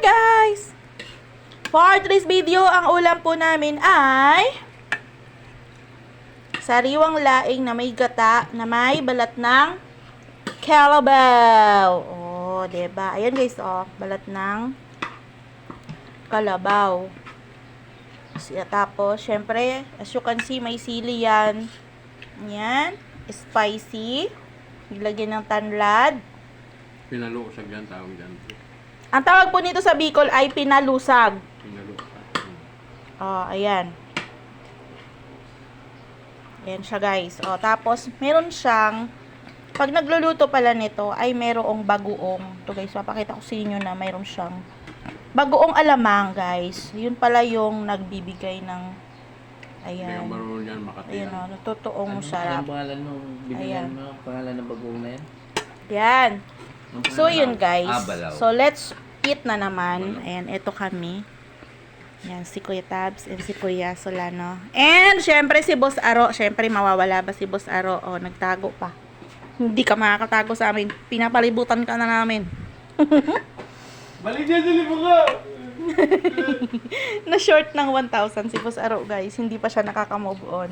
guys! For today's video, ang ulam po namin ay sariwang laing na may gata na may balat ng kalabaw. Oh, 'di ba? Ayan guys, oh, balat ng kalabaw. Tapos, syempre, as you can see, may sili yan. Yan. Spicy. Nilagyan ng tanlad. Pinalusag yan, tawag yan. Ang tawag po nito sa Bicol ay pinalusag. Pinalusag. Oh, ayan. Ayan siya guys. Oh, tapos meron siyang pag nagluluto pala nito ay merong bagoong. To guys, papakita ko sa inyo na mayroon siyang bagoong alamang guys. Yun pala yung nagbibigay ng ayan. marunong yan makatira. Ayan oh, totoong Ano, sarap. Anong pangalan nung Ayan. binilan mo? Pangalan ng bagoong na yan? Yan. So, pangalan? yun guys. Ah. So, let's eat na naman. Ayan, ito kami. Yan, si Kuya Tabs and si Kuya Solano. And, syempre, si Boss Aro. Syempre, mawawala ba si Boss Aro? O, nagtago pa. Hindi ka makakatago sa amin. Pinapalibutan ka na namin. Balik dyan sa libo ka! na short ng 1,000 si Boss Aro, guys. Hindi pa siya nakaka-move on.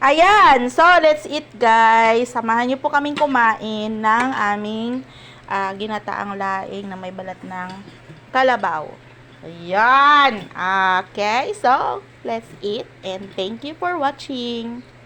Ayan. So, let's eat, guys. Samahan niyo po kaming kumain ng aming ah, ginataang laing na may balat ng kalabaw. Ayan. Okay. So, let's eat. And thank you for watching.